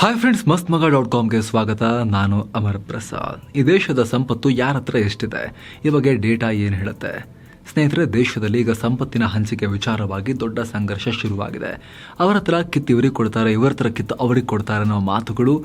Hi friends ಮಸ್ತ್ ಮಗ dot ಕಾಮ್ಗೆ ಸ್ವಾಗತ. ನಾನು ಅಮರ್ ಪ್ರಸಾದ್. ಈ ದೇಶದ ಸಂಪತ್ತು ಯಾರ ಹತ್ರ ಎಷ್ಟಿದೆ? ಈ ಬಗ್ಗೆ ಡೇಟಾ ಏನು ಹೇಳುತ್ತೆ? ಸ್ನೇಹಿತರೆ, ದೇಶದಲ್ಲಿ ಈಗ ಸಂಪತ್ತಿನ ಹಂಚಿಕೆ ವಿಚಾರವಾಗಿ ದೊಡ್ಡ ಸಂಘರ್ಷ ಶುರುವಾಗಿದೆ. ಅವರ ಹತ್ರ ಕಿತ್ತು ಇವರಿಗೆ ಕೊಡ್ತಾರೆ, ಇವರ ಹತ್ರ ಕಿತ್ತು ಅವರಿಗೆ ಕೊಡ್ತಾರೆ ಅನ್ನೋ ಮಾತುಗಳು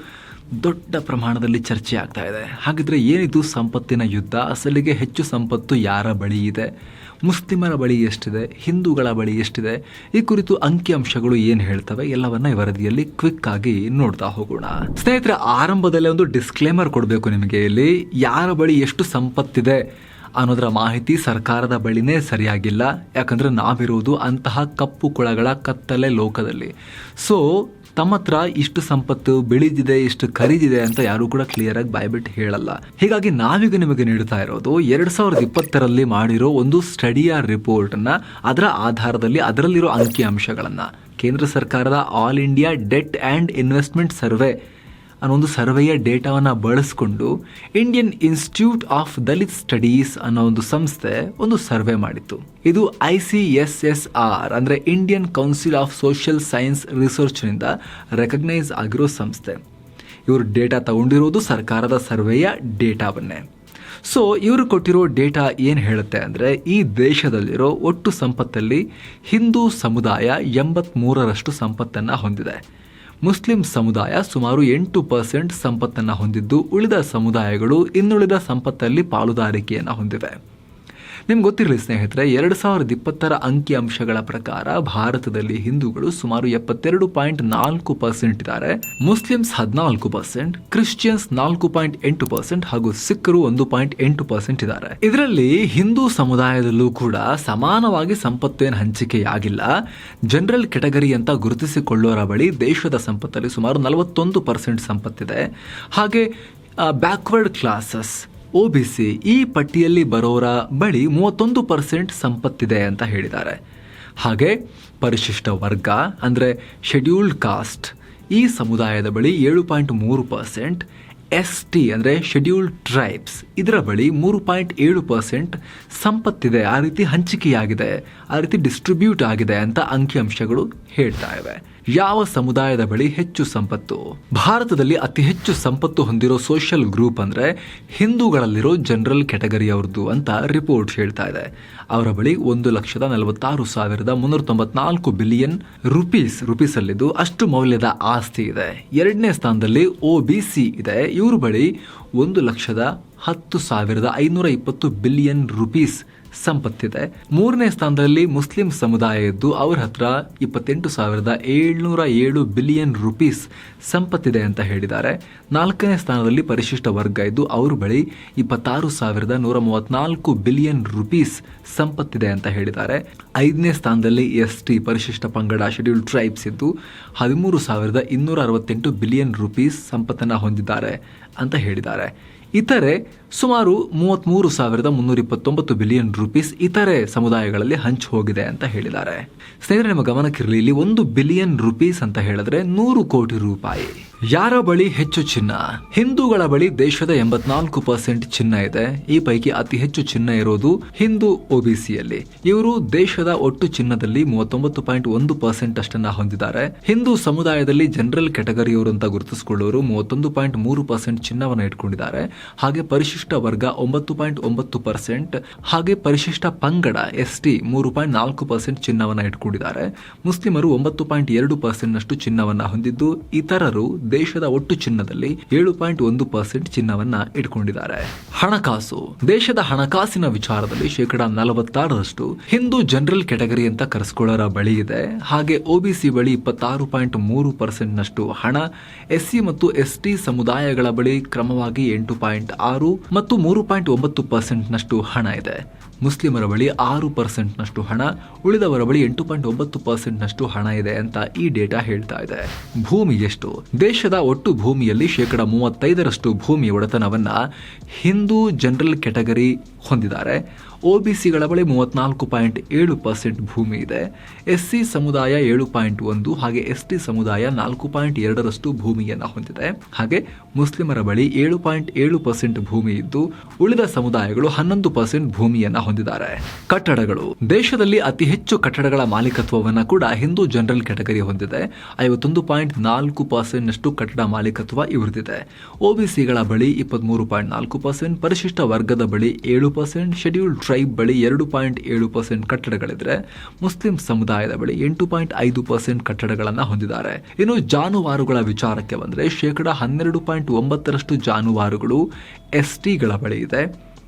ದೊಡ್ಡ ಪ್ರಮಾಣದಲ್ಲಿ ಚರ್ಚೆ ಆಗ್ತಾ ಇದೆ. ಹಾಗಿದ್ರೆ ಏನಿದು ಸಂಪತ್ತಿನ ಯುದ್ಧ? ಅಸಲಿಗೆ ಹೆಚ್ಚು ಸಂಪತ್ತು ಯಾರ ಬಳಿ ಇದೆ? ಮುಸ್ಲಿಮರ ಬಳಿ ಎಷ್ಟಿದೆ? ಹಿಂದೂಗಳ ಬಳಿ ಎಷ್ಟಿದೆ? ಈ ಕುರಿತು ಅಂಕಿಅಂಶಗಳು ಏನು ಹೇಳ್ತವೆ? ಎಲ್ಲವನ್ನ ಈ ವರದಿಯಲ್ಲಿ ಕ್ವಿಕ್ ಆಗಿ ನೋಡ್ತಾ ಹೋಗೋಣ. ಸ್ನೇಹಿತರೆ, ಆರಂಭದಲ್ಲೇ ಒಂದು ಡಿಸ್ಕ್ಲೇಮರ್ ಕೊಡಬೇಕು ನಿಮಗೆ ಇಲ್ಲಿ. ಯಾರ ಬಳಿ ಎಷ್ಟು ಸಂಪತ್ತಿದೆ ಅನ್ನೋದರ ಮಾಹಿತಿ ಸರ್ಕಾರದ ಬಳಿನೇ ಸರಿಯಾಗಿಲ್ಲ. ಯಾಕಂದ್ರೆ ನಾವಿರುವುದು ಅಂತಹ ಕಪ್ಪು ಕುಳಗಳ ಕತ್ತಲೆ ಲೋಕದಲ್ಲಿ. ಸೊ ತಮ್ಮ ಹತ್ರ ಇಷ್ಟು ಸಂಪತ್ತು, ಬೆಳೆದಿದೆ, ಇಷ್ಟು ಖರೀದಿದೆ ಅಂತ ಯಾರು ಕೂಡ ಕ್ಲಿಯರ್ ಆಗಿ ಬಾಯ್ಬಿಟ್ಟು ಹೇಳಲ್ಲ. ಹೀಗಾಗಿ ನಾವೀಗ ನಿಮಗೆ ನೀಡ್ತಾ ಇರೋದು ಎರಡ್ ಸಾವಿರದ ಇಪ್ಪತ್ತರಲ್ಲಿ ಮಾಡಿರೋ ಒಂದು ಸ್ಟಡಿಯ ರಿಪೋರ್ಟ್ ಅನ್ನ ಅದರ ಆಧಾರದಲ್ಲಿ ಅದರಲ್ಲಿರೋ ಅಂಕಿ ಅಂಶಗಳನ್ನ ಕೇಂದ್ರ ಸರ್ಕಾರದ All India Debt and Investment Survey ಅನ್ನೋ ಒಂದು ಸರ್ವೆಯ ಡೇಟಾವನ್ನು ಬಳಸಿಕೊಂಡು Indian Institute of Dalit Studies ಅನ್ನೋ ಒಂದು ಸಂಸ್ಥೆ ಒಂದು ಸರ್ವೆ ಮಾಡಿತ್ತು. ಇದು I C S S R ಅಂದರೆ Indian Council of Social Science ರಿಸರ್ಚ್ನಿಂದ recognise ಆಗಿರೋ ಸಂಸ್ಥೆ. ಇವರು ಡೇಟಾ ತಗೊಂಡಿರೋದು ಸರ್ಕಾರದ ಸರ್ವೆಯ ಡೇಟಾವನ್ನೇ. ಸೊ, ಇವರು ಕೊಟ್ಟಿರೋ ಡೇಟಾ ಏನು ಹೇಳುತ್ತೆ ಅಂದರೆ ಈ ದೇಶದಲ್ಲಿರೋ ಒಟ್ಟು ಸಂಪತ್ತಲ್ಲಿ ಹಿಂದೂ ಸಮುದಾಯ ಎಂಬತ್ಮೂರರಷ್ಟು ಸಂಪತ್ತನ್ನು ಹೊಂದಿದೆ. ಮುಸ್ಲಿಂ ಸಮುದಾಯ ಸುಮಾರು ಎಂಟು ಪರ್ಸೆಂಟ್ ಸಂಪತ್ತನ್ನು ಹೊಂದಿದ್ದು ಉಳಿದ ಸಮುದಾಯಗಳು ಇನ್ನುಳಿದ ಸಂಪತ್ತಲ್ಲಿ ಪಾಲುದಾರಿಕೆಯನ್ನು ಹೊಂದಿವೆ. ನಿಮ್ಗೆ ಗೊತ್ತಿರಲಿ ಸ್ನೇಹಿತರೆ, ಎರಡು ಸಾವಿರದ ಇಪ್ಪತ್ತರ ಅಂಕಿ ಅಂಶಗಳ ಪ್ರಕಾರ ಭಾರತದಲ್ಲಿ ಹಿಂದೂಗಳು ಸುಮಾರು ಎಪ್ಪತ್ತೆರಡು ಪಾಯಿಂಟ್ ನಾಲ್ಕು ಪರ್ಸೆಂಟ್ ಇದ್ದಾರೆ. ಮುಸ್ಲಿಮ್ಸ್ ಹದಿನಾಲ್ಕು ಪರ್ಸೆಂಟ್, ಕ್ರಿಶ್ಚಿಯನ್ಸ್ ನಾಲ್ಕು ಪಾಯಿಂಟ್ ಎಂಟು ಪರ್ಸೆಂಟ್ ಹಾಗೂ ಸಿಖ್ರು ಒಂದು ಪಾಯಿಂಟ್ ಎಂಟು ಪರ್ಸೆಂಟ್ ಇದ್ದಾರೆ. ಇದರಲ್ಲಿ ಹಿಂದೂ ಸಮುದಾಯದಲ್ಲೂ ಕೂಡ ಸಮಾನವಾಗಿ ಸಂಪತ್ತೇನು ಹಂಚಿಕೆಯಾಗಿಲ್ಲ. ಜನರಲ್ ಕೆಟಗರಿ ಅಂತ ಗುರುತಿಸಿಕೊಳ್ಳೋರ ಬಳಿ ದೇಶದ ಸಂಪತ್ತಲ್ಲಿ ಸುಮಾರು ನಲವತ್ತೊಂದು ಪರ್ಸೆಂಟ್ ಸಂಪತ್ತಿದೆ. ಹಾಗೆ backward classes O B C ಈ ಪಟ್ಟಿಯಲ್ಲಿ ಬರೋರ ಬಳಿ ಮೂವತ್ತೊಂದು ಪರ್ಸೆಂಟ್ ಸಂಪತ್ತಿದೆ ಅಂತ ಹೇಳಿದ್ದಾರೆ. ಹಾಗೆ ಪರಿಶಿಷ್ಟ ವರ್ಗ, ಅಂದರೆ ಶೆಡ್ಯೂಲ್ಡ್ ಕಾಸ್ಟ್ ಈ ಸಮುದಾಯದ ಬಳಿ ಏಳು ಪಾಯಿಂಟ್ ಮೂರು ಪರ್ಸೆಂಟ್ ಎಸ್ ಟಿ ಅಂದರೆ ಶೆಡ್ಯೂಲ್ಡ್ ಟ್ರೈಬ್ಸ್ ಇದರ ಬಳಿ ಮೂರು ಪಾಯಿಂಟ್ ಏಳು ಪರ್ಸೆಂಟ್ ಸಂಪತ್ತಿದೆ. ಆ ರೀತಿ ಹಂಚಿಕೆಯಾಗಿದೆ, ಆ ರೀತಿ ಡಿಸ್ಟ್ರಿಬ್ಯೂಟ್ ಆಗಿದೆ ಅಂತ ಅಂಕಿಅಂಶಗಳು ಹೇಳ್ತಾ ಇವೆ. ಯಾವ ಸಮುದಾಯದ ಬಳಿ ಹೆಚ್ಚು ಸಂಪತ್ತು? ಭಾರತದಲ್ಲಿ ಅತಿ ಹೆಚ್ಚು ಸಂಪತ್ತು ಹೊಂದಿರೋ ಸೋಷಿಯಲ್ ಗ್ರೂಪ್ ಅಂದ್ರೆ ಹಿಂದೂಗಳಲ್ಲಿರೋ ಜನರಲ್ ಕೆಟಗರಿ ಅವ್ರದ್ದು ಅಂತ ರಿಪೋರ್ಟ್ ಹೇಳ್ತಾ ಇದೆ. ಅವರ ಬಳಿ ಒಂದು ಲಕ್ಷದ ನಲವತ್ತಾರು ಸಾವಿರದ ಮುನ್ನೂರ ತೊಂಬತ್ನಾಲ್ಕು ಬಿಲಿಯನ್ ರುಪೀಸ್ ರುಪೀಸ್ ಅಲ್ಲಿದ್ದು ಅಷ್ಟು ಮೌಲ್ಯದ ಆಸ್ತಿ ಇದೆ. ಎರಡನೇ ಸ್ಥಾನದಲ್ಲಿ ಒ ಬಿ ಸಿ ಇದೆ. ಇವ್ರ ಬಳಿ ಒಂದು ಲಕ್ಷದ ಹತ್ತು ಸಾವಿರದ ಐನೂರ ಇಪ್ಪತ್ತು ಬಿಲಿಯನ್ ರುಪೀಸ್ ಸಂಪತ್ತಿದೆ. ಮೂರನೇ ಸ್ಥಾನದಲ್ಲಿ ಮುಸ್ಲಿಂ ಸಮುದಾಯ ಇದ್ದು ಅವ್ರ ಹತ್ರ ಇಪ್ಪತ್ತೆಂಟು ಸಾವಿರದ ಏಳ್ನೂರ ಏಳು ಬಿಲಿಯನ್ ರುಪೀಸ್ ಸಂಪತ್ತಿದೆ ಅಂತ ಹೇಳಿದ್ದಾರೆ. ನಾಲ್ಕನೇ ಸ್ಥಾನದಲ್ಲಿ ಪರಿಶಿಷ್ಟ ವರ್ಗ ಇದ್ದು ಅವ್ರ ಬಳಿ ಇಪ್ಪತ್ತಾರು ಸಾವಿರದ ನೂರ ಮೂವತ್ನಾಲ್ಕು ಬಿಲಿಯನ್ ರುಪೀಸ್ ಸಂಪತ್ತಿದೆ ಅಂತ ಹೇಳಿದ್ದಾರೆ. ಐದನೇ ಸ್ಥಾನದಲ್ಲಿ ಎಸ್ ಟಿ ಪರಿಶಿಷ್ಟ ಪಂಗಡ ಶೆಡ್ಯೂಲ್ಡ್ ಟ್ರೈಬ್ಸ್ ಇದ್ದು ಹದಿಮೂರು ಸಾವಿರದ ಇನ್ನೂರ ಅರವತ್ತೆಂಟು ಬಿಲಿಯನ್ ರುಪೀಸ್ ಸಂಪತ್ತನ್ನು ಹೊಂದಿದ್ದಾರೆ ಅಂತ ಹೇಳಿದ್ದಾರೆ. ಇತರೆ ಸುಮಾರು ಮೂವತ್ತ್ಮೂರು ಸಾವಿರದ ಮುನ್ನೂರ ಇಪ್ಪತ್ತೊಂಬತ್ತು ಬಿಲಿಯನ್ ರುಪೀಸ್ ಇತರೆ ಸಮುದಾಯಗಳಲ್ಲಿ ಹಂಚಿ ಹೋಗಿದೆ ಅಂತ ಹೇಳಿದ್ದಾರೆ. ಸ್ನೇಹಿತರೆ, ನಿಮ್ಮ ಗಮನಕ್ಕಿರಲಿ, ಇಲ್ಲಿ ಒಂದು ಬಿಲಿಯನ್ ರುಪೀಸ್ ಅಂತ ಹೇಳಿದ್ರೆ ನೂರು ಕೋಟಿ ರೂಪಾಯಿ. ಯಾರ ಬಳಿ ಹೆಚ್ಚು ಚಿನ್ನ? ಹಿಂದೂಗಳ ಬಳಿ ದೇಶದ ಎಂಬತ್ನಾಲ್ಕು ಪರ್ಸೆಂಟ್ ಚಿನ್ನ ಇದೆ. ಈ ಪೈಕಿ ಅತಿ ಹೆಚ್ಚು ಚಿನ್ನ ಇರೋದು ಹಿಂದೂ ಒಬಿಸಿಯಲ್ಲಿ ಇವರು ದೇಶದ ಒಟ್ಟು ಚಿನ್ನದಲ್ಲಿ ಮೂವತ್ತೊಂಬತ್ತು ಪಾಯಿಂಟ್ ಒಂದು ಪರ್ಸೆಂಟ್ ಅಷ್ಟನ್ನ ಹೊಂದಿದ್ದಾರೆ. ಹಿಂದೂ ಸಮುದಾಯದಲ್ಲಿ ಜನರಲ್ ಕೆಟಗರಿಯವರು ಅಂತ ಗುರುತಿಸಿಕೊಳ್ಳೋರು ಮೂವತ್ತೊಂದು ಪಾಯಿಂಟ್ ಮೂರು ಪರ್ಸೆಂಟ್ ಚಿನ್ನವನ್ನು ಇಟ್ಕೊಂಡಿದ್ದಾರೆ. ಹಾಗೆ ಪರಿಶಿಷ್ಟ ವರ್ಗ ಒಂಬತ್ತು ಪಾಯಿಂಟ್ ಒಂಬತ್ತು ಪರ್ಸೆಂಟ್, ಹಾಗೆ ಪರಿಶಿಷ್ಟ ಪಂಗಡ ಎಸ್ ಟಿ ಮೂರು ಪಾಯಿಂಟ್ ನಾಲ್ಕು ಪರ್ಸೆಂಟ್ ಚಿನ್ನವನ್ನ ಇಟ್ಕೊಂಡಿದ್ದಾರೆ. ಮುಸ್ಲಿಮರು ಒಂಬತ್ತು ಪಾಯಿಂಟ್ ಎರಡು ಪರ್ಸೆಂಟ್ ನಷ್ಟು ಚಿನ್ನವನ್ನ ಹೊಂದಿದ್ದು, ಇತರರು ದೇಶದ ಒಟ್ಟು ಚಿನ್ನದಲ್ಲಿ ಏಳು ಪಾಯಿಂಟ್ ಒಂದು ಪರ್ಸೆಂಟ್ ಚಿನ್ನವನ್ನು ಇಟ್ಕೊಂಡಿದ್ದಾರೆ. ಹಣಕಾಸು. ದೇಶದ ಹಣಕಾಸಿನ ವಿಚಾರದಲ್ಲಿ ಶೇಕಡ ನಲವತ್ತಾರರಷ್ಟು ಹಿಂದೂ ಜನರಲ್ ಕೆಟಗರಿ ಅಂತ ಕರೆಸ್ಕೊಳ್ಳೋರ ಬಳಿ ಇದೆ. ಹಾಗೆ ಒಬಿಸಿ ಬಳಿ ಇಪ್ಪತ್ತಾರು ಪಾಯಿಂಟ್ ಮೂರು ಪರ್ಸೆಂಟ್ ನಷ್ಟು ಹಣ, ಎಸ್ಸಿ ಮತ್ತು ಎಸ್ಟಿ ಸಮುದಾಯಗಳ ಬಳಿ ಕ್ರಮವಾಗಿ ಎಂಟು ಪಾಯಿಂಟ್ ಆರು ಮತ್ತು ಮೂರು ಪಾಯಿಂಟ್ ಒಂಬತ್ತು ಪರ್ಸೆಂಟ್ನಷ್ಟು ಹಣ ಇದೆ. ಮುಸ್ಲಿಮರ ಬಳಿ ಆರು ಪರ್ಸೆಂಟ್ನಷ್ಟು ಹಣ, ಉಳಿದವರ ಬಳಿ ಎಂಟು ಪಾಯಿಂಟ್ ಒಂಬತ್ತು ಪರ್ಸೆಂಟ್ನಷ್ಟು ಹಣ ಇದೆ ಅಂತ ಈ ಡೇಟಾ ಹೇಳ್ತಾ ಇದೆ. ಭೂಮಿ ಎಷ್ಟು? ದೇಶದ ಒಟ್ಟು ಭೂಮಿಯಲ್ಲಿ ಶೇಕಡ ಮೂವತ್ತೈದರಷ್ಟು ಭೂಮಿ ಒಡೆತನವನ್ನ ಹಿಂದೂ ಜನರಲ್ ಕ್ಯಾಟಗರಿ ಹೊಂದಿದ್ದಾರೆ. ಒಬಿಸಿಗಳ ಬಳಿ ಮೂವತ್ನಾಲ್ಕು ಪಾಯಿಂಟ್ ಏಳು ಪರ್ಸೆಂಟ್ ಭೂಮಿ ಇದೆ. ಎಸ್ ಸಿ ಸಮುದಾಯ ಏಳು ಪಾಯಿಂಟ್ ಒಂದು, ಹಾಗೆ ಎಸ್ ಟಿ ಸಮುದಾಯ ನಾಲ್ಕು ಪಾಯಿಂಟ್ ಎರಡರಷ್ಟು ಭೂಮಿಯನ್ನು ಹೊಂದಿದೆ. ಹಾಗೆ ಮುಸ್ಲಿಮರ ಬಳಿ ಏಳು ಪಾಯಿಂಟ್ ಏಳು ಪರ್ಸೆಂಟ್ ಭೂಮಿ ಇದ್ದು, ಉಳಿದ ಸಮುದಾಯಗಳು ಹನ್ನೊಂದು ಪರ್ಸೆಂಟ್ ಭೂಮಿಯನ್ನು ಹೊಂದಿದ್ದಾರೆ. ಕಟ್ಟಡಗಳು. ದೇಶದಲ್ಲಿ ಅತಿ ಹೆಚ್ಚು ಕಟ್ಟಡಗಳ ಮಾಲೀಕತ್ವವನ್ನು ಕೂಡ ಹಿಂದೂ ಜನರಲ್ ಕ್ಯಾಟಗರಿ ಹೊಂದಿದೆ. ಐವತ್ತೊಂದು ಪಾಯಿಂಟ್ ನಾಲ್ಕು ಪರ್ಸೆಂಟ್ ನಷ್ಟು ಕಟ್ಟಡ ಮಾಲೀಕತ್ವ ಇವರದಿದೆ ಒಬಿಸಿಗಳ ಬಳಿ ಇಪ್ಪತ್ಮೂರು ಪಾಯಿಂಟ್ ನಾಲ್ಕು ಪರ್ಸೆಂಟ್, ಪರಿಶಿಷ್ಟ ವರ್ಗದ ಬಳಿ ಏಳು ಪರ್ಸೆಂಟ್, ಶೆಡ್ಯೂಲ್ಡ್ ಟ್ರೈಬ್ ಬಳಿ ಎರಡು ಪಾಯಿಂಟ್ ಏಳು ಪರ್ಸೆಂಟ್ ಕಟ್ಟಡಗಳಿದ್ರೆ ಮುಸ್ಲಿಂ ಸಮುದಾಯದ ಬಳಿ ಎಂಟು ಪಾಯಿಂಟ್ ಐದು ಪರ್ಸೆಂಟ್ ಕಟ್ಟಡಗಳನ್ನು ಹೊಂದಿದ್ದಾರೆ. ಇನ್ನು ಜಾನುವಾರುಗಳ ವಿಚಾರಕ್ಕೆ ಬಂದರೆ ಶೇಕಡ ಹನ್ನೆರಡು ಪಾಯಿಂಟ್ ಒಂಬತ್ತರಷ್ಟು ಜಾನುವಾರುಗಳು ಎಸ್ ಟಿಗಳ ಬಳಿ ಇದೆ.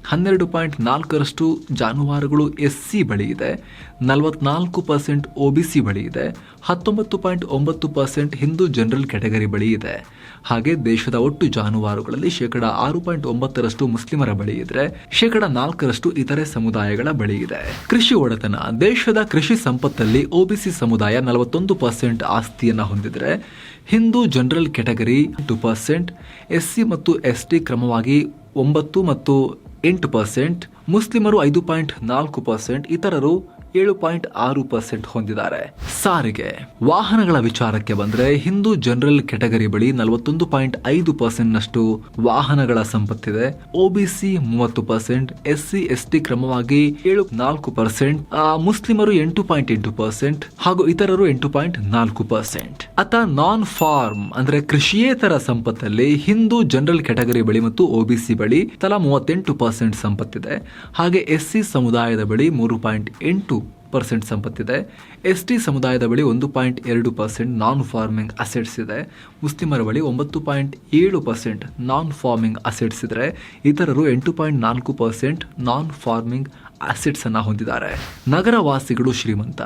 ಹನ್ನೆರಡು ಪಾಯಿಂಟ್ ನಾಲ್ಕರಷ್ಟು ಜಾನುವಾರುಗಳು ಎಸ್ ಸಿ ಬಳಿ ಇದೆ. ನಲವತ್ನಾಲ್ಕು ಪರ್ಸೆಂಟ್ ಒ ಬಿ ಸಿ ಬಳಿ ಇದೆ. ಹತ್ತೊಂಬತ್ತು ಪಾಯಿಂಟ್ ಒಂಬತ್ತು ಪರ್ಸೆಂಟ್ ಹಿಂದೂ ಜನರಲ್ ಕ್ಯಾಟಗರಿ ಬಳಿ ಇದೆ. ಹಾಗೆ ದೇಶದ ಒಟ್ಟು ಜಾನುವಾರುಗಳಲ್ಲಿ ಶೇಕಡ ಆರು ಪಾಯಿಂಟ್ ಒಂಬತ್ತರಷ್ಟು ಮುಸ್ಲಿಮರ ಬಳಿ ಇದ್ರೆ, ಶೇಕಡ ನಾಲ್ಕರಷ್ಟು ಇತರೆ ಸಮುದಾಯಗಳ ಬಳಿ ಇದೆ. ಕೃಷಿ ಒಡೆತನ. ದೇಶದ ಕೃಷಿ ಸಂಪತ್ತಲ್ಲಿ ಒಬಿಸಿ ಸಮುದಾಯ ನಲವತ್ತೊಂದು ಪರ್ಸೆಂಟ್ ಆಸ್ತಿಯನ್ನ ಹೊಂದಿದ್ರೆ, Hindu general category two percent, SC ಮತ್ತು ಎಸ್ಟಿ ಕ್ರಮವಾಗಿ ಒಂಬತ್ತು ಮತ್ತು ಎಂಟು ಪರ್ಸೆಂಟ್, ಮುಸ್ಲಿಮರು ಐದು ಪಾಯಿಂಟ್ ನಾಲ್ಕು ಪರ್ಸೆಂಟ್, ಇತರರು ಏಳು ಪಾಯಿಂಟ್ ಆರು ಪರ್ಸೆಂಟ್ ಹೊಂದಿದ್ದಾರೆ. ಸಾರಿಗೆ. ವಾಹನಗಳ ವಿಚಾರಕ್ಕೆ ಬಂದ್ರೆ ಹಿಂದೂ ಜನರಲ್ ಕ್ಯಾಟಗರಿ ಬಳಿ ನಲವತ್ತೊಂದು ಪಾಯಿಂಟ್ ಐದು ಪರ್ಸೆಂಟ್ ನಷ್ಟು ವಾಹನಗಳ ಸಂಪತ್ತಿದೆ. ಒಬಿಸಿ ಮೂವತ್ತು ಪರ್ಸೆಂಟ್, ಎಸ್ಸಿ, ಎಸ್ಟಿ ಕ್ರಮವಾಗಿ ಏಳು ನಾಲ್ಕು ಪರ್ಸೆಂಟ್ ಮುಸ್ಲಿಮರು ಎಂಟು ಪಾಯಿಂಟ್ ಎಂಟು ಪರ್ಸೆಂಟ್ ಹಾಗೂ ಇತರರು ಎಂಟು ಪಾಯಿಂಟ್ ನಾಲ್ಕು ಪರ್ಸೆಂಟ್. ಅತ ನಾನ್ ಫಾರ್ಮ್ ಅಂದ್ರೆ ಕೃಷಿಯೇತರ ಸಂಪತ್ತಲ್ಲಿ ಹಿಂದೂ ಜನರಲ್ ಕ್ಯಾಟಗರಿ ಬಳಿ ಮತ್ತು ಒಬಿಸಿ ಬಳಿ ತಲಾ ಮೂವತ್ತೆಂಟು ಪರ್ಸೆಂಟ್ ಸಂಪತ್ತಿದೆ. ಹಾಗೆ ಎಸ್ಸಿ ಸಮುದಾಯದ ಬಳಿ ಮೂರು ಪಾಯಿಂಟ್ ಎಂಟು ಪರ್ಸೆಂಟ್ ಸಂಪತ್ತಿದೆ. ಎಸ್ ಟಿ ಸಮುದಾಯದ ಬಳಿ ಒಂದು ಪಾಯಿಂಟ್ ಎರಡು ಪರ್ಸೆಂಟ್ ನಾನ್ ಫಾರ್ಮಿಂಗ್ ಅಸೆಟ್ಸ್ ಇದೆ. ಮುಸ್ಲಿಮರ ಬಳಿ ಒಂಬತ್ತು ಪಾಯಿಂಟ್ ಏಳು ಪರ್ಸೆಂಟ್ ನಾನ್ ಫಾರ್ಮಿಂಗ್ ಅಸೆಟ್ಸ್ ಇದ್ರೆ ಇತರರು ಎಂಟು ಪಾಯಿಂಟ್ ನಾಲ್ಕು ಪರ್ಸೆಂಟ್ ನಾನ್ ಫಾರ್ಮಿಂಗ್ ಅಸೆಟ್ಸ್ ಅನ್ನ ಹೊಂದಿದ್ದಾರೆ. ನಗರವಾಸಿಗಳು ಶ್ರೀಮಂತ.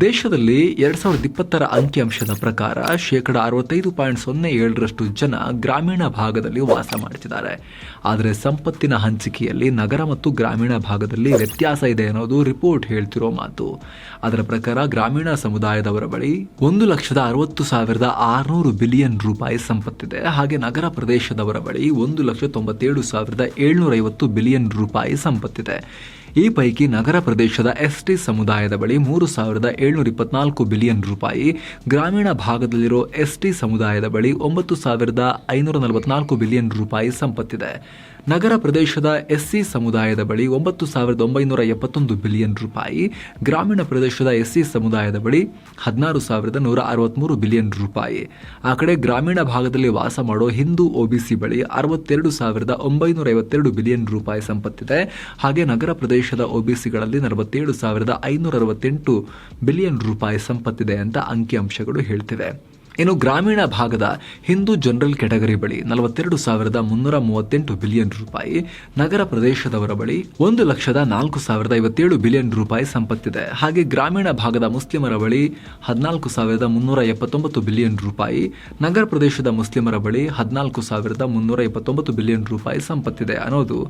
ದೇಶದಲ್ಲಿ ಎರಡ್ ಸಾವಿರದ ಇಪ್ಪತ್ತರ ಅಂಕಿಅಂಶದ ಪ್ರಕಾರ ಶೇಕಡ ಅರವತ್ತೈದು ಪಾಯಿಂಟ್ ಸೊನ್ನೆ ಏಳರಷ್ಟು ಜನ ಗ್ರಾಮೀಣ ಭಾಗದಲ್ಲಿ ವಾಸ ಮಾಡ್ತಿದ್ದಾರೆ. ಆದರೆ ಸಂಪತ್ತಿನ ಹಂಚಿಕೆಯಲ್ಲಿ ನಗರ ಮತ್ತು ಗ್ರಾಮೀಣ ಭಾಗದಲ್ಲಿ ವ್ಯತ್ಯಾಸ ಇದೆ ಅನ್ನೋದು ರಿಪೋರ್ಟ್ ಹೇಳ್ತಿರೋ ಮಾತು. ಅದರ ಪ್ರಕಾರ ಗ್ರಾಮೀಣ ಸಮುದಾಯದವರ ಬಳಿ ಒಂದು ಲಕ್ಷದ ಅರವತ್ತು ಸಾವಿರದ ಆರುನೂರು ಬಿಲಿಯನ್ ರೂಪಾಯಿ ಸಂಪತ್ತಿದೆ. ಹಾಗೆ ನಗರ ಪ್ರದೇಶದವರ ಬಳಿ ಒಂದು ಲಕ್ಷ ತೊಂಬತ್ತೇಳು ಸಾವಿರದ ಏಳ್ನೂರ ಐವತ್ತು ಬಿಲಿಯನ್ ರೂಪಾಯಿ ಸಂಪತ್ತಿದೆ. ಈ ಪೈಕಿ ನಗರ ಪ್ರದೇಶದ ಎಸ್ಟಿ ಸಮುದಾಯದ ಬಳಿ ಮೂರು ಸಾವಿರದ ಏಳ್ನೂರ ಇಪ್ಪತ್ನಾಲ್ಕು ಬಿಲಿಯನ್ ರೂಪಾಯಿ, ಗ್ರಾಮೀಣ ಭಾಗದಲ್ಲಿರೋ ಎಸ್ಟಿ ಸಮುದಾಯದ ಬಳಿ ಒಂಬತ್ತು ಸಾವಿರದ ಐನೂರ ನಲವತ್ನಾಲ್ಕು ಬಿಲಿಯನ್ ರೂಪಾಯಿ ಸಂಪತ್ತಿದೆ. ನಗರ ಪ್ರದೇಶದ ಎಸ್ಸಿ ಸಮುದಾಯದ ಬಳಿ ಒಂಬತ್ತು ಸಾವಿರದ ಒಂಬೈನೂರ ಎಪ್ಪತ್ತೊಂದು ಬಿಲಿಯನ್ ರೂಪಾಯಿ, ಗ್ರಾಮೀಣ ಪ್ರದೇಶದ ಎಸ್ಸಿ ಸಮುದಾಯದ ಬಳಿ ಹದಿನಾರು ಸಾವಿರದ ನೂರ ಅರವತ್ತ್ಮೂರು ಬಿಲಿಯನ್ ರೂಪಾಯಿ. ಆ ಕಡೆ ಗ್ರಾಮೀಣ ಭಾಗದಲ್ಲಿ ವಾಸ ಮಾಡೋ ಹಿಂದೂ ಒಬಿಸಿ ಬಳಿ ಅರವತ್ತೆರಡು ಸಾವಿರದ ಒಂಬೈನೂರ ಐವತ್ತೆರಡು ಬಿಲಿಯನ್ ರೂಪಾಯಿ ಸಂಪತ್ತಿದೆ. ಹಾಗೆ ನಗರ ಪ್ರದೇಶದ ಒಬಿಸಿಗಳಲ್ಲಿ ನಲವತ್ತೇಳು ಸಾವಿರದ ಐನೂರ ಅರವತ್ತೆಂಟು ಬಿಲಿಯನ್ ರೂಪಾಯಿ ಸಂಪತ್ತಿದೆ ಅಂತ ಅಂಕಿಅಂಶಗಳು ಹೇಳ್ತಿವೆ. ಇನ್ನು ಗ್ರಾಮೀಣ ಭಾಗದ ಹಿಂದೂ ಜನರಲ್ ಕ್ಯಾಟಗರಿ ಬಳಿ ನಲವತ್ತೆರಡು ಸಾವಿರದ ಮುನ್ನೂರ ಮೂವತ್ತೆಂಟು ಬಿಲಿಯನ್ ರೂಪಾಯಿ, ನಗರ ಪ್ರದೇಶದವರ ಬಳಿ ಒಂದು ಲಕ್ಷದ ನಾಲ್ಕು ಸಾವಿರದ ಐವತ್ತೇಳು ಬಿಲಿಯನ್ ರೂಪಾಯಿ ಸಂಪತ್ತಿದೆ. ಹಾಗೆ ಗ್ರಾಮೀಣ ಭಾಗದ ಮುಸ್ಲಿಮರ ಬಳಿ ಹದಿನಾಲ್ಕು ಸಾವಿರದ ಮುನ್ನೂರ ಎಪ್ಪತ್ತೊಂಬತ್ತು ಬಿಲಿಯನ್ ರೂಪಾಯಿ, ನಗರ ಪ್ರದೇಶದ ಮುಸ್ಲಿಮರ ಬಳಿ ಹದಿನಾಲ್ಕು ಸಾವಿರದ ಮುನ್ನೂರ ಇಪ್ಪತ್ತೊಂಬತ್ತು ಬಿಲಿಯನ್ ರೂಪಾಯಿ ಸಂಪತ್ತಿದೆ ಅನ್ನೋದು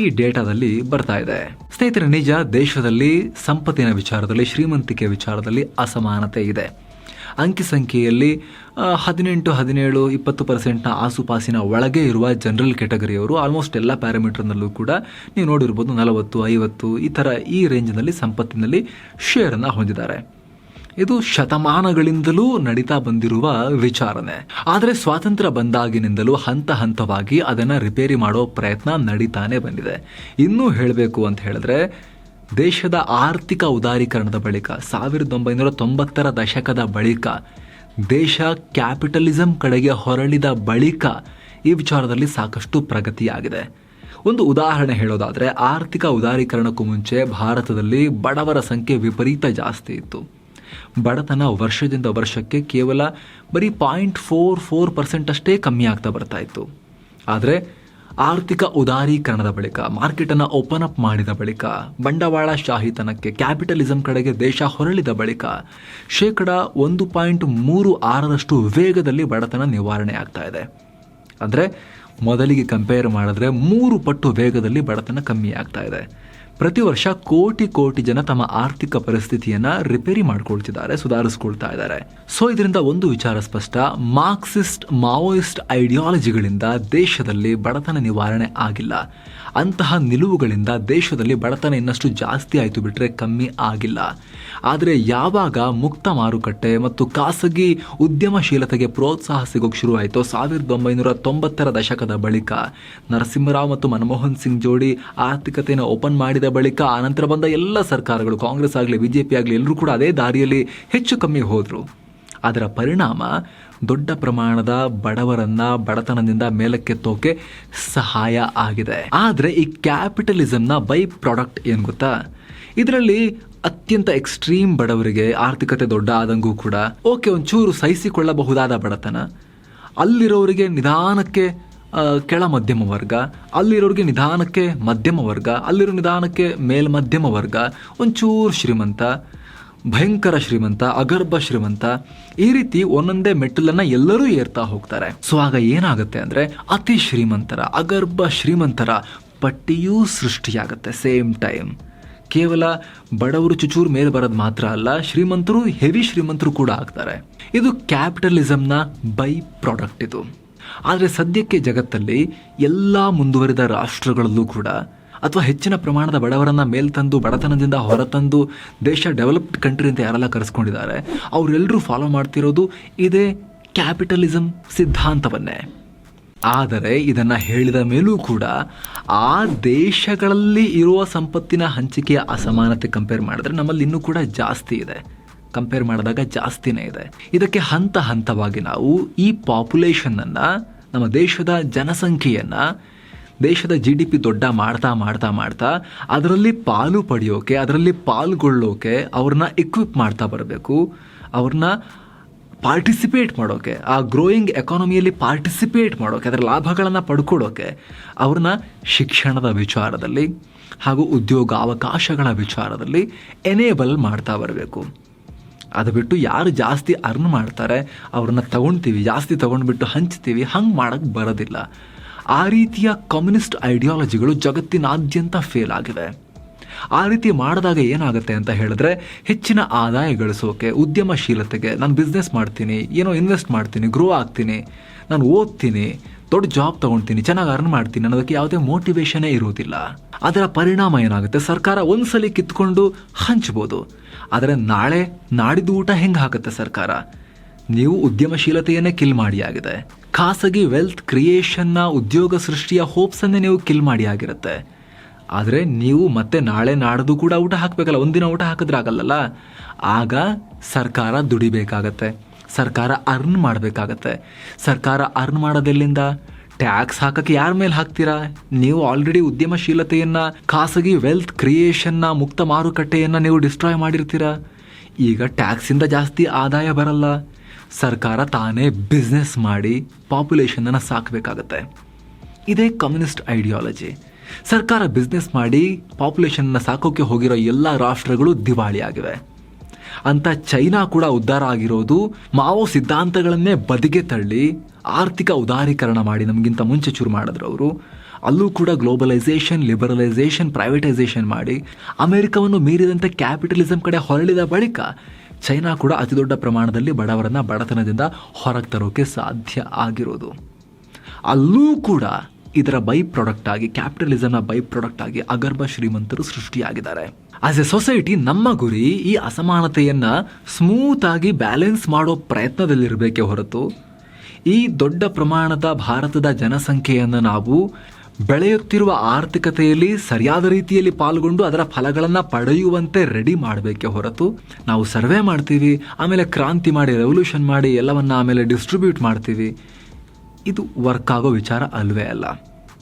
ಈ ಡೇಟಾದಲ್ಲಿ ಬರ್ತಾ ಇದೆ. ಸ್ನೇಹಿತರೆ, ನಿಜ ದೇಶದಲ್ಲಿ ಸಂಪತ್ತಿನ ವಿಚಾರದಲ್ಲಿ ಶ್ರೀಮಂತಿಕೆ ವಿಚಾರದಲ್ಲಿ ಅಸಮಾನತೆ ಇದೆ. ಅಂಕಿ ಸಂಖ್ಯೆಯಲ್ಲಿ ಹದಿನೆಂಟು, ಹದಿನೇಳು, ಇಪ್ಪತ್ತು ಪರ್ಸೆಂಟ್ನ ಆಸುಪಾಸಿನ ಒಳಗೆ ಇರುವ ಜನರಲ್ ಕ್ಯಾಟಗರಿಯವರು ಆಲ್ಮೋಸ್ಟ್ ಎಲ್ಲ ಪ್ಯಾರಾಮೀಟರ್ನಲ್ಲೂ ಕೂಡ ನೀವು ನೋಡಿರ್ಬೋದು ನಲವತ್ತು, ಐವತ್ತು ಈ ಥರ ಈ ರೇಂಜ್ನಲ್ಲಿ ಸಂಪತ್ತಿನಲ್ಲಿ ಶೇರನ್ನು ಹೊಂದಿದ್ದಾರೆ. ಇದು ಶತಮಾನಗಳಿಂದಲೂ ನಡೀತಾ ಬಂದಿರುವ ವಿಚಾರಣೆ. ಆದರೆ ಸ್ವಾತಂತ್ರ್ಯ ಬಂದಾಗಿನಿಂದಲೂ ಹಂತ ಹಂತವಾಗಿ ಅದನ್ನು ರಿಪೇರಿ ಮಾಡೋ ಪ್ರಯತ್ನ ನಡೀತಾನೆ ಬಂದಿದೆ. ಇನ್ನೂ ಹೇಳಬೇಕು ಅಂತ ಹೇಳಿದ್ರೆ ದೇಶದ ಆರ್ಥಿಕ ಉದಾರೀಕರಣದ ಬಳಿಕ, ಸಾವಿರದ ಒಂಬೈನೂರ ತೊಂಬತ್ತರ ದಶಕದ ಬಳಿಕ, ದೇಶ ಕ್ಯಾಪಿಟಲಿಸಂ ಕಡೆಗೆ ಹೊರಳಿದ ಬಳಿಕ ಈ ವಿಚಾರದಲ್ಲಿ ಸಾಕಷ್ಟು ಪ್ರಗತಿಯಾಗಿದೆ. ಒಂದು ಉದಾಹರಣೆ ಹೇಳೋದಾದರೆ, ಆರ್ಥಿಕ ಉದಾರೀಕರಣಕ್ಕೂ ಮುಂಚೆ ಭಾರತದಲ್ಲಿ ಬಡವರ ಸಂಖ್ಯೆ ವಿಪರೀತ ಜಾಸ್ತಿ ಇತ್ತು. ಬಡತನ ವರ್ಷದಿಂದ ವರ್ಷಕ್ಕೆ ಕೇವಲ ಬರೀ ಪಾಯಿಂಟ್ ಫೋರ್ ಫೋರ್ ಪರ್ಸೆಂಟ್ ಅಷ್ಟೇ ಕಮ್ಮಿ ಆಗ್ತಾ ಬರ್ತಾ ಇತ್ತು. ಆದರೆ ಆರ್ಥಿಕ ಉದಾರೀಕರಣದ ಬಳಿಕ ಮಾರ್ಕೆಟನ್ನು ಓಪನ್ ಅಪ್ ಮಾಡಿದ ಬಳಿಕ, ಬಂಡವಾಳ ಶಾಹಿತನಕ್ಕೆ ಕ್ಯಾಪಿಟಲಿಸಂ ಕಡೆಗೆ ದೇಶ ಹೊರಳಿದ ಬಳಿಕ ಶೇಕಡ ಒಂದು ಪಾಯಿಂಟ್ ಮೂರು ಆರರಷ್ಟು ವೇಗದಲ್ಲಿ ಬಡತನ ನಿವಾರಣೆ ಆಗ್ತಾ ಇದೆ. ಅಂದರೆ ಮೊದಲಿಗೆ ಕಂಪೇರ್ ಮಾಡಿದ್ರೆ ಮೂರು ಪಟ್ಟು ವೇಗದಲ್ಲಿ ಬಡತನ ಕಮ್ಮಿ ಆಗ್ತಾ ಇದೆ. ಪ್ರತಿ ವರ್ಷ ಕೋಟಿ ಕೋಟಿ ಜನ ತಮ್ಮ ಆರ್ಥಿಕ ಪರಿಸ್ಥಿತಿಯನ್ನ ರಿಪೇರಿ ಮಾಡ್ಕೊಳ್ತಿದ್ದಾರೆ, ಸುಧಾರಿಸ್ಕೊಳ್ತಾ ಇದ್ದಾರೆ. ಸೊ ಇದರಿಂದ ಒಂದು ವಿಚಾರ ಸ್ಪಷ್ಟ. ಮಾರ್ಕ್ಸಿಸ್ಟ್ ಮಾವೋಯಿಸ್ಟ್ ಐಡಿಯಾಲಜಿಗಳಿಂದ ದೇಶದಲ್ಲಿ ಬಡತನ ನಿವಾರಣೆ ಆಗಿಲ್ಲ. ಅಂತಹ ನಿಲುವುಗಳಿಂದ ದೇಶದಲ್ಲಿ ಬಡತನ ಇನ್ನಷ್ಟು ಜಾಸ್ತಿ ಆಯಿತು ಬಿಟ್ಟರೆ ಕಮ್ಮಿ ಆಗಿಲ್ಲ. ಆದರೆ ಯಾವಾಗ ಮುಕ್ತ ಮಾರುಕಟ್ಟೆ ಮತ್ತು ಖಾಸಗಿ ಉದ್ಯಮಶೀಲತೆಗೆ ಪ್ರೋತ್ಸಾಹ ಸಿಗೋಕ್ಕೆ ಶುರುವಾಯಿತೋ ಸಾವಿರದ ಒಂಬೈನೂರ ತೊಂಬತ್ತರ ದಶಕದ ಬಳಿಕ, ನರಸಿಂಹರಾವ್ ಮತ್ತು ಮನಮೋಹನ್ ಸಿಂಗ್ ಜೋಡಿ ಆರ್ಥಿಕತೆಯನ್ನು ಓಪನ್ ಮಾಡಿದ ಬಳಿಕ ಆನಂತರ ಬಂದ ಎಲ್ಲ ಸರ್ಕಾರಗಳು, ಕಾಂಗ್ರೆಸ್ ಆಗಲಿ ಬಿ ಜೆ ಪಿ ಆಗಲಿ ಎಲ್ಲರೂ ಕೂಡ ಅದೇ ದಾರಿಯಲ್ಲಿ ಹೆಚ್ಚು ಕಮ್ಮಿ ಹೋದರು. ಅದರ ಪರಿಣಾಮ ದೊಡ್ಡ ಪ್ರಮಾಣದ ಬಡವರನ್ನ, ಬಡತನದಿಂದ ಮೇಲಕ್ಕೆತ್ತೋಕೆ ಸಹಾಯ ಆಗಿದೆ. ಆದರೆ ಈ ಕ್ಯಾಪಿಟಲಿಸಮ್ನ ಬೈ ಪ್ರಾಡಕ್ಟ್ ಏನು ಗೊತ್ತಾ? ಇದರಲ್ಲಿ ಅತ್ಯಂತ ಎಕ್ಸ್ಟ್ರೀಮ್ ಬಡವರಿಗೆ ಆರ್ಥಿಕತೆ ದೊಡ್ಡ ಆದಂಗೂ ಕೂಡ ಓಕೆ ಒಂಚೂರು ಸಹಿಸಿಕೊಳ್ಳಬಹುದಾದ ಬಡತನ, ಅಲ್ಲಿರೋರಿಗೆ ನಿಧಾನಕ್ಕೆ ಕೆಳ ಮಧ್ಯಮ ವರ್ಗ, ಅಲ್ಲಿರೋರಿಗೆ ನಿಧಾನಕ್ಕೆ ಮಧ್ಯಮ ವರ್ಗ, ಅಲ್ಲಿರೋ ನಿಧಾನಕ್ಕೆ ಮೇಲ್ ಮಧ್ಯಮ ವರ್ಗ, ಒಂಚೂರು ಶ್ರೀಮಂತ, ಭಯಂಕರ ಶ್ರೀಮಂತ, ಅಗರ್ಭ ಶ್ರೀಮಂತ, ಈ ರೀತಿ ಒಂದೊಂದೇ ಮೆಟ್ಟಲನ್ನು ಎಲ್ಲರೂ ಏರ್ತಾ ಹೋಗ್ತಾರೆ. ಸೊ ಆಗ ಏನಾಗುತ್ತೆ ಅಂದರೆ ಅತಿ ಶ್ರೀಮಂತರ, ಅಗರ್ಭ ಶ್ರೀಮಂತರ ಪಟ್ಟಿಯೂ ಸೃಷ್ಟಿಯಾಗುತ್ತೆ ಸೇಮ್ ಟೈಮ್. ಕೇವಲ ಬಡವರು ಚುಚೂರು ಮೇಲೆ ಬರೋದು ಮಾತ್ರ ಅಲ್ಲ, ಶ್ರೀಮಂತರು ಹೆವಿ ಶ್ರೀಮಂತರು ಕೂಡ ಆಗ್ತಾರೆ. ಇದು ಕ್ಯಾಪಿಟಲಿಸಮ್ನ ಬೈ ಪ್ರಾಡಕ್ಟ್ ಇದು. ಆದರೆ ಸದ್ಯಕ್ಕೆ ಜಗತ್ತಲ್ಲಿ ಎಲ್ಲ ಮುಂದುವರಿದ ರಾಷ್ಟ್ರಗಳಲ್ಲೂ ಕೂಡ ಅಥವಾ ಹೆಚ್ಚಿನ ಪ್ರಮಾಣದ ಬಡವರನ್ನು ಮೇಲ್ತಂದು, ಬಡತನದಿಂದ ಹೊರತಂದು, ದೇಶ ಡೆವಲಪ್ಡ್ ಕಂಟ್ರಿ ಅಂತ ಯಾರೆಲ್ಲ ಕರೆಸ್ಕೊಂಡಿದ್ದಾರೆ ಅವರೆಲ್ಲರೂ ಫಾಲೋ ಮಾಡ್ತಿರೋದು ಇದೇ ಕ್ಯಾಪಿಟಲಿಸಮ್ ಸಿದ್ಧಾಂತವನ್ನೇ. ಆದರೆ ಇದನ್ನ ಹೇಳಿದ ಮೇಲೂ ಕೂಡ ಆ ದೇಶಗಳಲ್ಲಿ ಇರುವ ಸಂಪತ್ತಿನ ಹಂಚಿಕೆಯ ಅಸಮಾನತೆ ಕಂಪೇರ್ ಮಾಡಿದ್ರೆ ನಮ್ಮಲ್ಲಿ ಇನ್ನೂ ಕೂಡ ಜಾಸ್ತಿ ಇದೆ. ಕಂಪೇರ್ ಮಾಡಿದಾಗ ಜಾಸ್ತಿನೇ ಇದೆ. ಇದಕ್ಕೆ ಹಂತ ಹಂತವಾಗಿ ನಾವು ಈ ಪಾಪ್ಯುಲೇಷನ್ ಅನ್ನ, ನಮ್ಮ ದೇಶದ ಜನಸಂಖ್ಯೆಯನ್ನ, ದೇಶದ ಜಿ ಡಿ ಪಿ ದೊಡ್ಡ ಮಾಡ್ತಾ ಮಾಡ್ತಾ ಮಾಡ್ತಾ, ಅದರಲ್ಲಿ ಪಾಲು ಪಡೆಯೋಕೆ, ಅದರಲ್ಲಿ ಪಾಲ್ಗೊಳ್ಳೋಕೆ ಅವ್ರನ್ನ ಎಕ್ವಿಪ್ ಮಾಡ್ತಾ ಬರಬೇಕು. ಅವ್ರನ್ನ ಪಾರ್ಟಿಸಿಪೇಟ್ ಮಾಡೋಕೆ, ಆ ಗ್ರೋಯಿಂಗ್ ಎಕಾನಮಿಯಲ್ಲಿ ಪಾರ್ಟಿಸಿಪೇಟ್ ಮಾಡೋಕೆ, ಅದರ ಲಾಭಗಳನ್ನು ಪಡ್ಕೊಳ್ಳೋಕೆ ಅವ್ರನ್ನ ಶಿಕ್ಷಣದ ವಿಚಾರದಲ್ಲಿ ಹಾಗೂ ಉದ್ಯೋಗ ಅವಕಾಶಗಳ ವಿಚಾರದಲ್ಲಿ ಎನೇಬಲ್ ಮಾಡ್ತಾ ಬರಬೇಕು. ಅದು ಬಿಟ್ಟು ಯಾರು ಜಾಸ್ತಿ ಅರ್ನ್ ಮಾಡ್ತಾರೆ, ಅವ್ರನ್ನ ತಗೊಳ್ತೀವಿ ಜಾಸ್ತಿ ತಗೊಂಡ್ಬಿಟ್ಟು ಹಂಚ್ತೀವಿ, ಹಂಗೆ ಮಾಡೋಕ್ಕೆ ಬರೋದಿಲ್ಲ. ಆ ರೀತಿಯ ಕಮ್ಯುನಿಸ್ಟ್ ಐಡಿಯಾಲಜಿಗಳು ಜಗತ್ತಿನಾದ್ಯಂತ ಫೇಲ್ ಆಗಿದೆ ಆ ರೀತಿ ಮಾಡಿದಾಗ ಏನಾಗುತ್ತೆ ಅಂತ ಹೇಳಿದ್ರೆ, ಹೆಚ್ಚಿನ ಆದಾಯ ಗಳಿಸೋಕೆ, ಉದ್ಯಮಶೀಲತೆಗೆ, ನಾನು ಬಿಸ್ನೆಸ್ ಮಾಡ್ತೀನಿ, ಏನೋ ಇನ್ವೆಸ್ಟ್ ಮಾಡ್ತೀನಿ ಗ್ರೋ ಆಗ್ತೀನಿ, ನಾನು ಓದ್ತೀನಿ ದೊಡ್ಡ ಜಾಬ್ ತಗೊಳ್ತೀನಿ ಚೆನ್ನಾಗಿ ಅರ್ನ್ ಮಾಡ್ತೀನಿ ಅನ್ನೋದಕ್ಕೆ ಯಾವುದೇ ಮೋಟಿವೇಶನೇ ಇರುವುದಿಲ್ಲ. ಅದರ ಪರಿಣಾಮ ಏನಾಗುತ್ತೆ? ಸರ್ಕಾರ ಒಂದ್ಸಲಿ ಕಿತ್ಕೊಂಡು ಹಂಚ್ಬೋದು. ಆದರೆ ನಾಳೆ ನಾಡಿದ್ದು ಊಟ ಹೆಂಗೆ ಹಾಕುತ್ತೆ ಸರ್ಕಾರ? ನೀವು ಉದ್ಯಮಶೀಲತೆಯನ್ನೇ ಕಿಲ್ ಮಾಡಿ ಆಗಿದೆ. ಖಾಸಗಿ ವೆಲ್ತ್ ಕ್ರಿಯೇಷನ್ನ ಉದ್ಯೋಗ ಸೃಷ್ಟಿಯ ಹೋಪ್ಸನ್ನೇ ನೀವು ಕಿಲ್ ಮಾಡಿ ಆಗಿರುತ್ತೆ. ಆದರೆ ನೀವು ಮತ್ತೆ ನಾಳೆ ನಾಡ್ದು ಕೂಡ ಊಟ ಹಾಕಬೇಕಲ್ಲ, ಒಂದಿನ ಊಟ ಹಾಕಿದ್ರೆ ಆಗಲ್ಲಲ್ಲ? ಆಗ ಸರ್ಕಾರ ದುಡಿಬೇಕಾಗತ್ತೆ. ಸರ್ಕಾರ ಅರ್ನ್ ಮಾಡಬೇಕಾಗತ್ತೆ. ಸರ್ಕಾರ ಅರ್ನ್ ಮಾಡೋದೆಲ್ಲಿಂದ? ಟ್ಯಾಕ್ಸ್ ಹಾಕಕ್ಕೆ ಯಾರ ಮೇಲೆ ಹಾಕ್ತೀರಾ? ನೀವು ಆಲ್ರೆಡಿ ಉದ್ಯಮಶೀಲತೆಯನ್ನು, ಖಾಸಗಿ ವೆಲ್ತ್ ಕ್ರಿಯೇಷನ್ನ ಮುಕ್ತ ಮಾರುಕಟ್ಟೆಯನ್ನು ನೀವು ಡಿಸ್ಟ್ರಾಯ್ ಮಾಡಿರ್ತೀರಾ? ಈಗ ಟ್ಯಾಕ್ಸಿಂದ ಜಾಸ್ತಿ ಆದಾಯ ಬರಲ್ಲ. ಸರ್ಕಾರ ತಾನೇ ಬಿಸ್ನೆಸ್ ಮಾಡಿ ಪಾಪ್ಯುಲೇಷನನ್ನು ಸಾಕಬೇಕಾಗತ್ತೆ. ಇದೇ ಕಮ್ಯುನಿಸ್ಟ್ ಐಡಿಯಾಲಜಿ ಸರ್ಕಾರ ಬಿಸ್ನೆಸ್ ಮಾಡಿ ಪಾಪ್ಯುಲೇಷನ್ನ ಸಾಕೋಕ್ಕೆ ಹೋಗಿರೋ ಎಲ್ಲ ರಾಷ್ಟ್ರಗಳು ದಿವಾಳಿ ಆಗಿವೆ ಅಂತ ಚೈನಾ ಕೂಡ ಉದ್ಧಾರ ಆಗಿರೋದು ಮಾವೋ ಸಿದ್ಧಾಂತಗಳನ್ನೇ ಬದಿಗೆ ತಳ್ಳಿ ಆರ್ಥಿಕ ಉದಾರೀಕರಣ ಮಾಡಿ ನಮಗಿಂತ ಮುಂಚೆ ಶುರು ಮಾಡಿದ್ರು ಅವರು. ಅಲ್ಲೂ ಕೂಡ ಗ್ಲೋಬಲೈಸೇಷನ್, ಲಿಬರಲೈಸೇಷನ್, ಪ್ರೈವೇಟೈಸೇಷನ್ ಮಾಡಿ ಅಮೆರಿಕವನ್ನು ಮೀರಿದಂತೆ ಕ್ಯಾಪಿಟಲಿಸಂ ಕಡೆ ಹೊರಳಿದ ಬಳಿಕ ಚೈನಾ ಕೂಡ ಅತಿ ದೊಡ್ಡ ಪ್ರಮಾಣದಲ್ಲಿ ಬಡವರನ್ನ ಬಡತನದಿಂದ ಹೊರಗೆ ತರೋಕೆ ಸಾಧ್ಯ ಆಗಿರೋದು. ಅಲ್ಲೂ ಕೂಡ ಇದರ ಬೈ ಪ್ರಾಡಕ್ಟ್ ಆಗಿ ಕ್ಯಾಪಿಟಲಿಸಮ್ನ ಬೈ ಪ್ರಾಡಕ್ಟ್ ಆಗಿ ಅಗರ್ಭ ಶ್ರೀಮಂತರು ಸೃಷ್ಟಿಯಾಗಿದ್ದಾರೆ. ಆಸ್ ಎ ಸೊಸೈಟಿ ನಮ್ಮ ಗುರಿ ಈ ಅಸಮಾನತೆಯನ್ನ ಸ್ಮೂತ್ ಆಗಿ ಬ್ಯಾಲೆನ್ಸ್ ಮಾಡೋ ಪ್ರಯತ್ನದಲ್ಲಿರಬೇಕೇ ಹೊರತು, ಈ ದೊಡ್ಡ ಪ್ರಮಾಣದ ಭಾರತದ ಜನಸಂಖ್ಯೆಯನ್ನು ನಾವು ಬೆಳೆಯುತ್ತಿರುವ ಆರ್ಥಿಕತೆಯಲ್ಲಿ ಸರಿಯಾದ ರೀತಿಯಲ್ಲಿ ಪಾಲ್ಗೊಂಡು ಅದರ ಫಲಗಳನ್ನು ಪಡೆಯುವಂತೆ ರೆಡಿ ಮಾಡಬೇಕೆ ಹೊರತು, ನಾವು ಸರ್ವೆ ಮಾಡ್ತೀವಿ, ಆಮೇಲೆ ಕ್ರಾಂತಿ ಮಾಡಿ ರೆವಲ್ಯೂಷನ್ ಮಾಡಿ, ಎಲ್ಲವನ್ನು ಆಮೇಲೆ ಡಿಸ್ಟ್ರಿಬ್ಯೂಟ್ ಮಾಡ್ತೀವಿ. ಇದು ವರ್ಕ್ ಆಗೋ ವಿಚಾರ ಅಲ್ವೇ ಅಲ್ಲ.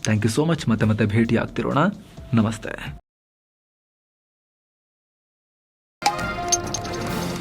ಥ್ಯಾಂಕ್ ಯು ಸೋ ಮಚ್ ಮತ್ತೆ ಮತ್ತೆ ಭೇಟಿ ಆಗ್ತಿರೋಣ ನಮಸ್ತೆ.